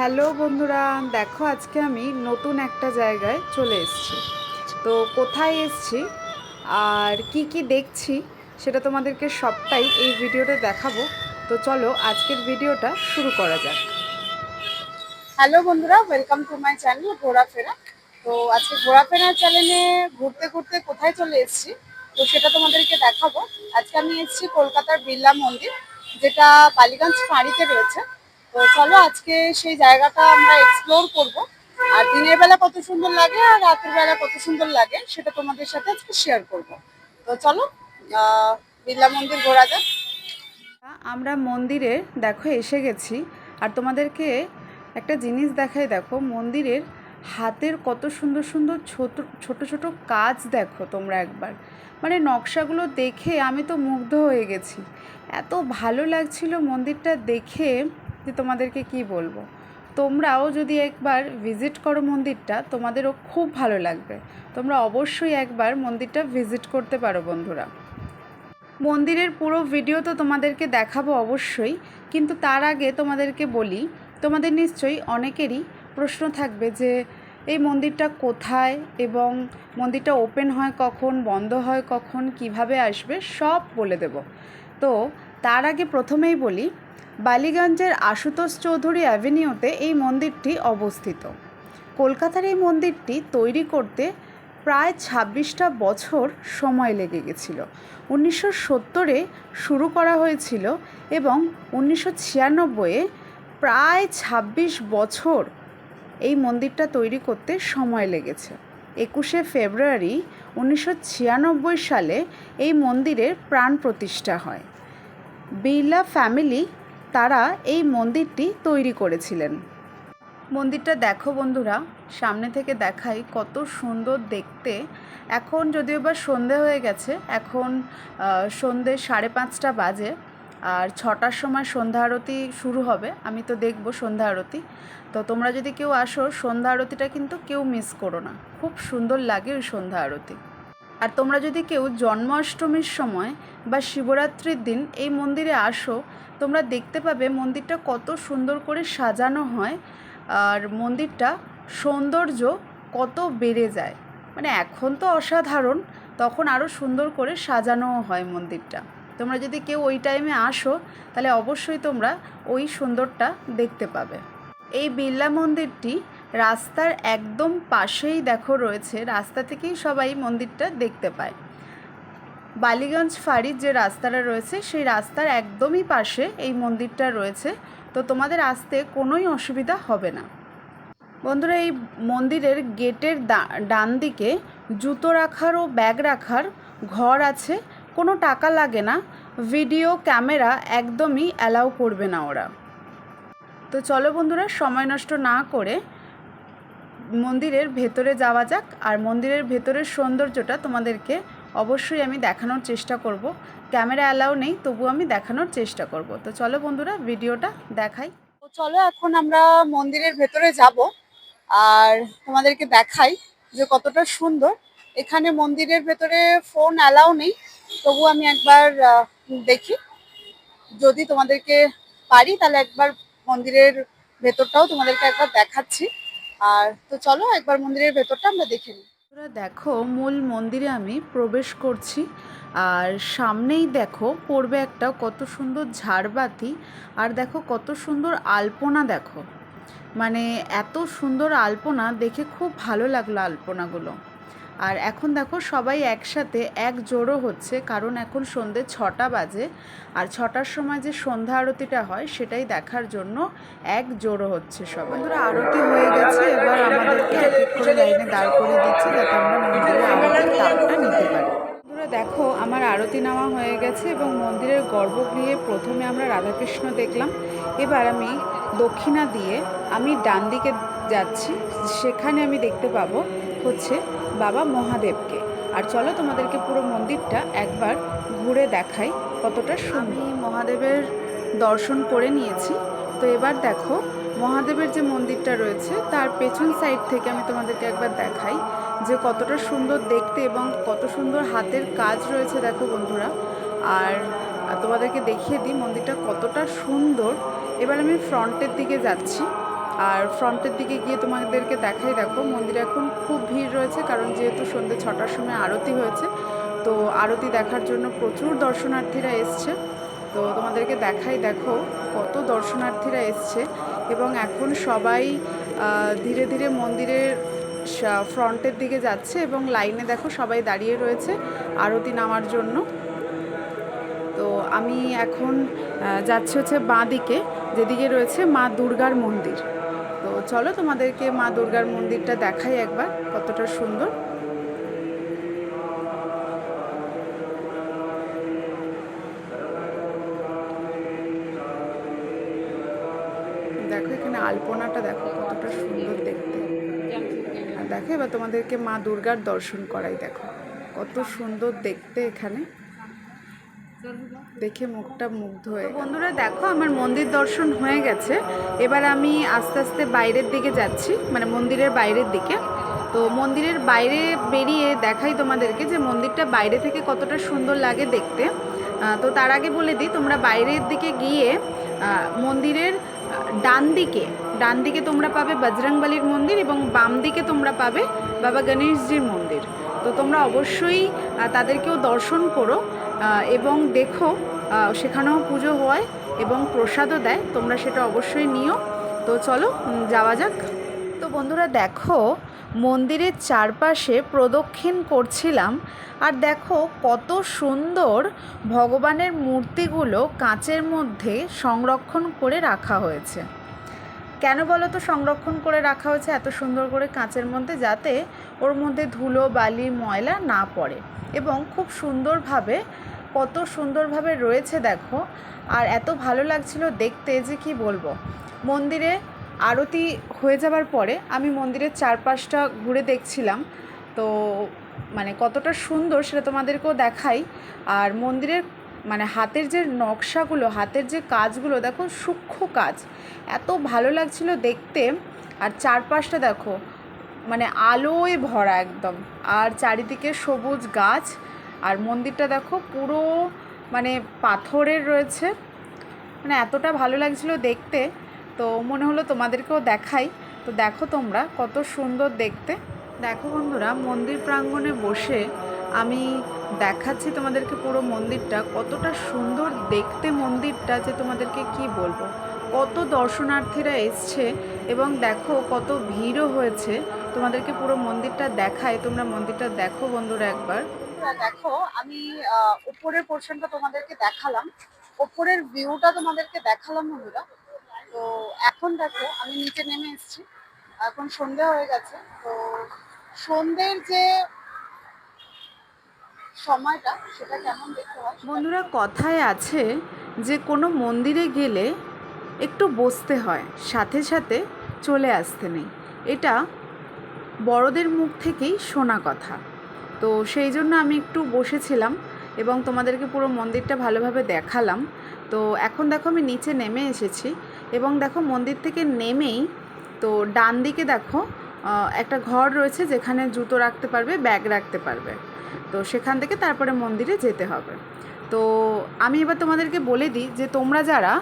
Hello বন্ধুরা, দেখো আজকে আমি নতুন একটা জায়গায় চলে এসেছি। তো কোথায় এসেছি আর কি কি দেখছি সেটা তোমাদেরকে সবটাই এই ভিডিওতে দেখাবো। তো চলো আজকের ভিডিওটা শুরু করা যাক। হ্যালো বন্ধুরা ওয়েলকাম টু মাই চ্যানেল ঘোরাফেরা। তো আজকে ঘোরাফেরা চ্যানেলে ঘুরতে ঘুরতে কোথায় চলে এসেছি, তো সেটা তোমাদেরকে দেখাবো। আজকে আমি এসেছি কলকাতার বিড়লা মন্দির, যেটা বালিগঞ্জ ফাঁড়িতে রয়েছে। তো চলো আজকে সেই জায়গাটা আমরা এক্সপ্লোর করব। আর দিনের বেলা কত সুন্দর লাগে আর রাতের বেলা কত সুন্দর লাগে সেটা তোমাদের সাথে আজকে শেয়ার করব। তো চলো বিড়লা মন্দির ঘোরা যাক। আমরা মন্দিরে, দেখো, এসে গেছি। আর তোমাদেরকে একটা জিনিস দেখাই, দেখো, মন্দিরের হাতের কত সুন্দর সুন্দর ছোট ছোট ছোট কাজ দেখো তোমরা একবার। মানে নকশাগুলো দেখে আমি তো মুগ্ধ হয়ে গেছি। এত ভালো লাগছিল মন্দিরটা দেখে। যে তোমাদেরকে কি বলব? তোমরাও যদি একবার ভিজিট করো মন্দিরটা, তোমাদেরও খুব ভালো লাগবে। তোমরা অবশ্যই একবার মন্দিরটা ভিজিট করতে পারো বন্ধুরা। মন্দিরের পুরো ভিডিও তো তোমাদেরকে দেখাবো অবশ্যই, কিন্তু তার আগে তোমাদেরকে বলি, তোমাদের নিশ্চয়ই অনেকেরই প্রশ্ন থাকবে যে, এই মন্দিরটা কোথায় এবং মন্দিরটা ওপেন হয় কখন, বন্ধ হয় কখন, কীভাবে আসবে, সব বলে দেব। তো তার আগে প্রথমেই বলি বালিগঞ্জের আশুতোষ চৌধুরী অ্যাভিনিউতে এই মন্দিরটি অবস্থিত। কলকাতার এই মন্দিরটি তৈরি করতে প্রায় ছাব্বিশটা বছর সময় লেগে গেছিল। উনিশশো সত্তরে শুরু করা হয়েছিল এবং উনিশশো ছিয়ানব্বইয়ে প্রায় ছাব্বিশ বছর এই মন্দিরটা তৈরি করতে সময় লেগেছে। একুশে ফেব্রুয়ারি উনিশশো ছিয়ানব্বই সালে এই মন্দিরের প্রাণ প্রতিষ্ঠা হয়। বিড়লা ফ্যামিলি তারা এই মন্দিরটি তৈরি করেছিলেন। মন্দিরটা দেখো বন্ধুরা, সামনে থেকে দেখাই কত সুন্দর দেখতে। এখন যদিও বা সন্ধে হয়ে গেছে, এখন সন্ধে সাড়ে পাঁচটা বাজে, আর ছটার সময় সন্ধ্যা আরতি শুরু হবে, আমি তো দেখব সন্ধ্যা আরতি। তো তোমরা যদি কেউ আসো, সন্ধ্যা আরতিটা কিন্তু কেউ মিস করো না। খুব সুন্দর লাগে ওই সন্ধ্যা আরতি। আর তোমরা যদি কেউ জন্মাষ্টমীর সময় বা শিবরাত্রির দিন এই মন্দিরে আসো, তোমরা দেখতে পাবে মন্দিরটা কত সুন্দর করে সাজানো হয় আর মন্দিরটা সৌন্দর্য কত বেড়ে যায়। মানে এখন তো অসাধারণ, তখন আরও সুন্দর করে সাজানোও হয় মন্দিরটা। তোমরা যদি কেউ ওই টাইমে আসো, তাহলে অবশ্যই তোমরা ওই সুন্দরটা দেখতে পাবে। এই বিড়লা মন্দিরটি রাস্তার একদম পাশেই দেখো রয়েছে, রাস্তা থেকেই সবাই মন্দিরটা দেখতে পায়। বালিগঞ্জ ফাঁড়ির যে রাস্তাটা রয়েছে, সেই রাস্তার একদমই পাশে এই মন্দিরটা রয়েছে। তো তোমাদের আসতে কোনোই অসুবিধা হবে না। বন্ধুরা, এই মন্দিরের গেটের ডান দিকে জুতো রাখার ও ব্যাগ রাখার ঘর আছে। কোনো টাকা লাগে না, ভিডিও, ক্যামেরা একদমই অ্যালাউ করবে না ওরা। তো চলো বন্ধুরা, সময় নষ্ট না করে মন্দিরের ভেতরে যাওয়া যাক আর মন্দিরের ভেতরের সৌন্দর্যটা তোমাদেরকে অবশ্যই আমি দেখানোর চেষ্টা করব। ক্যামেরা অ্যালাউ নেই তবু আমি দেখানোর চেষ্টা করব। তো চলো বন্ধুরা, ভিডিওটা দেখাই। তো চলো এখন আমরা মন্দিরের ভেতরে যাব আর তোমাদেরকে দেখাই যে কতটা সুন্দর। এখানে মন্দিরের ভেতরে ফোন অ্যালাউ নেই তবু আমি একবার দেখি। যদি তোমাদেরকে পারি, তাহলে একবার মন্দিরের ভেতরটাও তোমাদেরকে একবার দেখাচ্ছি। আর তো চলো একবার মন্দিরের ভেতরটা আমরা দেখে নিই। দেখো, মূল মন্দিরে আমি প্রবেশ করছি, আর সামনেই দেখো পড়বে একটা কত সুন্দর ঝাড়বাতি, আর দেখো কত সুন্দর আলপনা দেখো। মানে এত সুন্দর আলপনা, দেখে খুব ভালো লাগল আলপনাগুলো। আর এখন দেখো সবাই একসাথে এক জোড়ো হচ্ছে, কারণ এখন সন্ধে ছটা বাজে। আর ছটার সময় যে সন্ধ্যা আরতিটা হয়, সেটাই দেখার জন্য এক জোড়ো হচ্ছে সবাই। বন্ধুরা, আরতি হয়ে গেছে, এবার আমাদেরকে এক এক করে লাইনে দাঁড় করিয়ে দিচ্ছে, যাতে আমরা মন্দিরে আরতির নিতে পারি। দেখো আমার আরতি নেওয়া হয়ে গেছে এবং মন্দিরের গর্ভগৃহে প্রথমে আমরা রাধাকৃষ্ণ দেখলাম। এবার আমি দক্ষিণা দিয়ে আমি ডান দিকে যাচ্ছি, সেখানে আমি দেখতে পাবো হচ্ছে বাবা মহাদেবকে। আর চলো তোমাদেরকে পুরো মন্দিরটা একবার ঘুরে দেখাই কতটা আমি মহাদেবের দর্শন করে নিয়েছি। তো এবার দেখো, মহাদেবের যে মন্দিরটা রয়েছে, তার পেছন সাইড থেকে আমি তোমাদেরকে একবার দেখাই যে কতটা সুন্দর দেখতে এবং কত সুন্দর হাতের কাজ রয়েছে, দেখো বন্ধুরা। আর তোমাদেরকে দেখিয়ে দিই মন্দিরটা কতটা সুন্দর। এবার আমি ফ্রন্টের দিকে যাচ্ছি। আর ফ্রন্টের দিকে গিয়ে তোমাদেরকে দেখাই, দেখো, মন্দিরে এখন খুব ভিড় রয়েছে, কারণ যেহেতু সন্ধ্যে ছটার সময় আরতি হয়েছে, তো আরতি দেখার জন্য প্রচুর দর্শনার্থীরা এসছে। তো তোমাদেরকে দেখাই, দেখো, কত দর্শনার্থীরা এসছে এবং এখন সবাই ধীরে ধীরে মন্দিরের ফ্রন্টের দিকে যাচ্ছে এবং লাইনে দেখো সবাই দাঁড়িয়ে রয়েছে আরতি নামার জন্য। তো আমি এখন যাচ্ছি হচ্ছে বাঁ দিকে, যেদিকে রয়েছে মা দুর্গার মন্দির। চলো তোমাদেরকে মা দুর্গার মন্দিরটা দেখাই একবার, কতটা সুন্দর। দেখো এখানে আলপনাটা দেখো, কতটা সুন্দর দেখতে। আর দেখো এবার তোমাদেরকে মা দুর্গার দর্শন করাই দেখো, কত সুন্দর দেখতে এখানে। দেখে মুখটা মুগ্ধ হয়ে বন্ধুরা, দেখো, আমার মন্দির দর্শন হয়ে গেছে। এবার আমি আস্তে আস্তে বাইরের দিকে যাচ্ছি মানে মন্দিরের বাইরের দিকে। তো মন্দিরের বাইরে বেরিয়ে দেখাই তোমাদেরকে যে মন্দিরটা বাইরে থেকে কতটা সুন্দর লাগে দেখতে। তো তার আগে বলে দিই, তোমরা বাইরের দিকে গিয়ে মন্দিরের ডান দিকে ডান দিকে তোমরা পাবে বজরংবলির মন্দির এবং বাম দিকে তোমরা পাবে বাবা গণেশজির মন্দির। তো তোমরা অবশ্যই তাদেরকেও দর্শন করো এবং দেখো সেখানেও পুজো হয় এবং প্রসাদও দেয়, তোমরা সেটা অবশ্যই নিও। তো চলো যাওয়া যাক। তো বন্ধুরা দেখো, মন্দিরের চারপাশে প্রদক্ষিণ করছিলাম, আর দেখো কত সুন্দর ভগবানের মূর্তিগুলো কাঁচের মধ্যে সংরক্ষণ করে রাখা হয়েছে। কেন বলো তো সংরক্ষণ করে রাখা হয়েছে এত সুন্দর করে কাঁচের মধ্যে যাতে ওর মধ্যে ধুলো, বালি, ময়লা না পড়ে? এবং খুব সুন্দরভাবে, কত সুন্দরভাবে রয়েছে দেখো, আর এত ভালো লাগছিল দেখতে যে কি বলব? মন্দিরে আরতি হয়ে যাবার পরে আমি মন্দিরের চারপাশটা ঘুরে দেখছিলাম। তো মানে কতটা সুন্দর সেটা তোমাদেরকেও দেখাই। আর মন্দিরের মানে হাতের যে নকশাগুলো, হাতের যে কাজগুলো, দেখো সূক্ষ্ম কাজ। এত ভালো লাগছিল দেখতে। আর চারপাশটা দেখো মানে আলোয় ভরা একদম। আর চারিদিকে সবুজ গাছ। আর মন্দিরটা দেখো পুরো মানে পাথরের রয়েছে। মানে এতটা ভালো লাগছিল দেখতে। তো মনে হলো তোমাদেরকেও দেখাই। তো দেখো তোমরা কত সুন্দর দেখতে। দেখো বন্ধুরা, মন্দির প্রাঙ্গণে বসে আমি দেখাচ্ছি তোমাদেরকে পুরো মন্দিরটা, কতটা সুন্দর দেখতে মন্দিরটা যে তোমাদেরকে কি বলব। কত দর্শনার্থীরা এসছে এবং দেখো কত ভিড়ও হয়েছে। তোমাদেরকে পুরো মন্দিরটা দেখায় তোমরা মন্দিরটা দেখো বন্ধুরা একবার। দেখো, আমি উপরের পোর্শনটা তোমাদেরকে দেখালাম। উপরের ভিউটা তোমাদেরকে দেখালাম বন্ধুরা। তো এখন দেখো, আমি নিচে নেমে এসেছি। এখন সন্ধে হয়ে গেছে। তো সন্ধ্যের যে সময়টা সেটা কেমন দেখতে হয়? বন্ধুরা, কথায় আছে যে কোনো মন্দিরে গেলে একটু বসতে হয়, সাথে সাথে চলে আসতে নেই। এটা বড়দের মুখ থেকেই শোনা কথা। তো সেই জন্য আমি একটু বসেছিলাম এবং তোমাদেরকে পুরো মন্দিরটা ভালোভাবে দেখালাম। তো এখন দেখো আমি নিচে নেমে এসেছি এবং দেখো মন্দির থেকে নেমেই তো ডান দিকে দেখো একটা ঘর রয়েছে যেখানে জুতো রাখতে পারবে, ব্যাগ রাখতে পারবে। তো সেখান থেকে তারপরে মন্দিরে যেতে হবে। তো আমি এবার তোমাদেরকে বলে দিই যে তোমরা যারা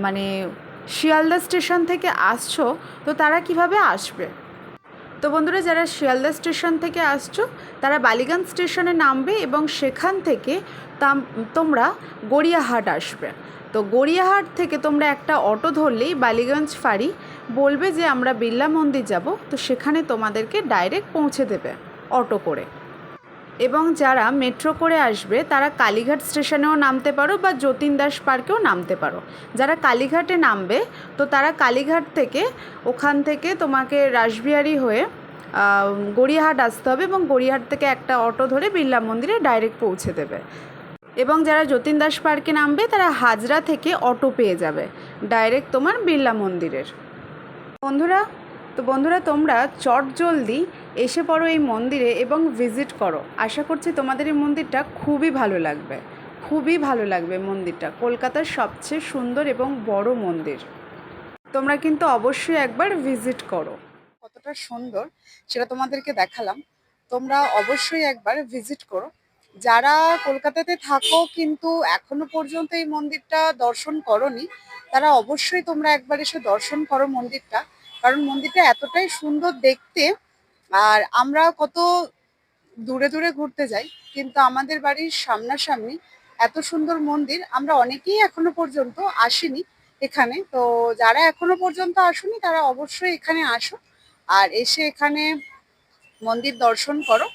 মানে শিয়ালদা স্টেশন থেকে আসছো, তো তারা কীভাবে আসবে? তো বন্ধুরা, যারা শিয়ালদা স্টেশন থেকে আসছো, তারা বালিগঞ্জ স্টেশনে নামবে এবং সেখান থেকে তাম- তোমরা গড়িয়াহাট আসবে। তো গড়িয়াহাট থেকে তোমরা একটা অটো ধরলেই বালিগঞ্জ ফাঁড়ি বলবে যে আমরা বিড়লা মন্দির যাব, তো সেখানে তোমাদেরকে ডাইরেক্ট পৌঁছে দেবে অটো করে। এবং যারা মেট্রো করে আসবে, তারা কালীঘাট স্টেশনেও নামতে পারো বা যতীন দাস পার্কেও নামতে পারো। যারা কালীঘাটে নামবে, তো তারা কালীঘাট থেকে ওখান থেকে তোমাকে রাসবিহারি হয়ে গড়িয়াহাট আসতে হবে এবং গড়িয়াহাট থেকে একটা অটো ধরে বিড়লা মন্দিরে ডাইরেক্ট পৌঁছে দেবে। এবং যারা যতীন দাস পার্কে নামবে, তারা হাজরা থেকে অটো পেয়ে যাবে ডাইরেক্ট তোমার বিড়লা মন্দিরের। বন্ধুরা, তো বন্ধুরা, তোমরা চট জলদি এসে পড়ো এই মন্দিরে এবং ভিজিট করো। আশা করছি তোমাদের এই মন্দিরটা খুবই ভালো লাগবে। খুবই ভালো লাগবে মন্দিরটা। কলকাতার সবচেয়ে সুন্দর এবং বড় মন্দির। তোমরা কিন্তু অবশ্যই একবার ভিজিট করো। কতটা সুন্দর সেটা তোমাদেরকে দেখালাম। তোমরা অবশ্যই একবার ভিজিট করো। যারা কলকাতাতে থাকো কিন্তু এখনও পর্যন্ত এই মন্দিরটা দর্শন করনি তারা অবশ্যই তোমরা একবার এসে দর্শন করো মন্দিরটা, কারণ মন্দিরটা এতটাই সুন্দর দেখতে। আর আমরা কত দূরে দূরে ঘুরতে যাই, কিন্তু আমাদের বাড়ির সামনাসামনি এত সুন্দর মন্দির আমরা অনেকেই এখনও পর্যন্ত আসিনি এখানে। তো যারা এখনও পর্যন্ত আসুনি, তারা অবশ্যই এখানে আসো আর এসে এখানে মন্দির দর্শন করো।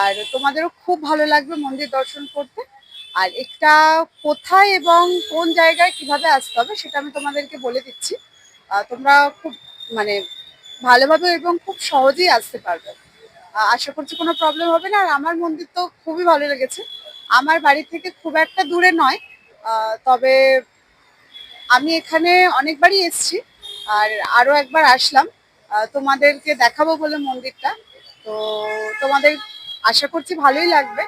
আর তোমাদেরও খুব ভালো লাগবে মন্দির দর্শন করতে। আর এটা কোথায় এবং কোন জায়গায় কীভাবে আসতে হবে সেটা আমি তোমাদেরকে বলে দিচ্ছি। তোমরা খুব মানে ভালোভাবে এবং খুব সহজেই আসতে পারবে। আশা করছি কোনো প্রবলেম হবে না। আর আমার মন্দির তো খুবই ভালো লেগেছে। আমার বাড়ি থেকে খুব একটা দূরে নয়। তবে আমি এখানে অনেকবারই এসেছি আর আরও একবার আসলাম। তোমাদেরকে দেখাবো বলে মন্দিরটা। তো তোমাদের আশা করছি ভালোই লাগবে।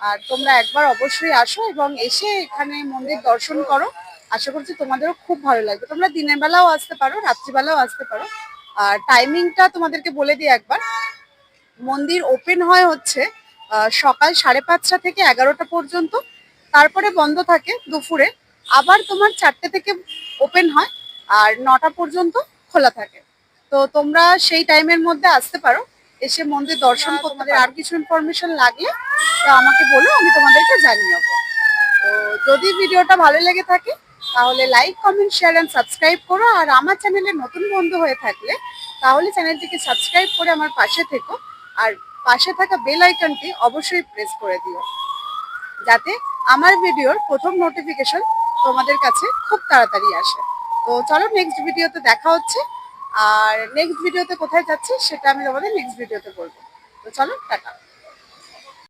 আর তোমরা একবার অবশ্যই আসো এবং এসে এখানে মন্দির দর্শন করো। আশা করছি তোমাদেরও খুব ভালো লাগবে। তোমরা দিনের বেলাও আসতে পারো রাত্রিবেলাও আসতে পারো। আর টাইমিংটা তোমাদেরকে বলে দিই একবার। মন্দির ওপেন হয় হচ্ছে সকাল সাড়ে পাঁচটা থেকে এগারোটা পর্যন্ত। তারপরে বন্ধ থাকে দুপুরে। আবার তোমার চারটে থেকে ওপেন হয় আর নটা পর্যন্ত খোলা থাকে। তো তোমরা সেই টাইমের মধ্যে আসতে পারো। এসে মন্দির দর্শন তোমাদের আর কিছু ইনফরমেশন লাগলে তা আমাকে বলো, আমি তোমাদেরকে জানিয়ে দেবো তো যদি ভিডিওটা ভালো লেগে থাকে, তাহলে like comment share and subscribe করো। আর আমার চ্যানেলে নতুন বন্ধু হয়ে থাকলে, তাহলে চ্যানেলটিকে সাবস্ক্রাইব করে আমার পাশে থেকো। আর পাশে থাকা বেল আইকনটি অবশ্যই প্রেস করে দিও। যাতে আমার ভিডিওর প্রথম নোটিফিকেশন তোমাদের কাছে খুব তাড়াতাড়ি আসে। তো চলো নেক্সট ভিডিওতে দেখা হচ্ছে। আর নেক্সট ভিডিওতে কোথায় যাচ্ছি সেটা আমি তোমাদের নেক্সট ভিডিওতে বলব। তো চলো টাটা।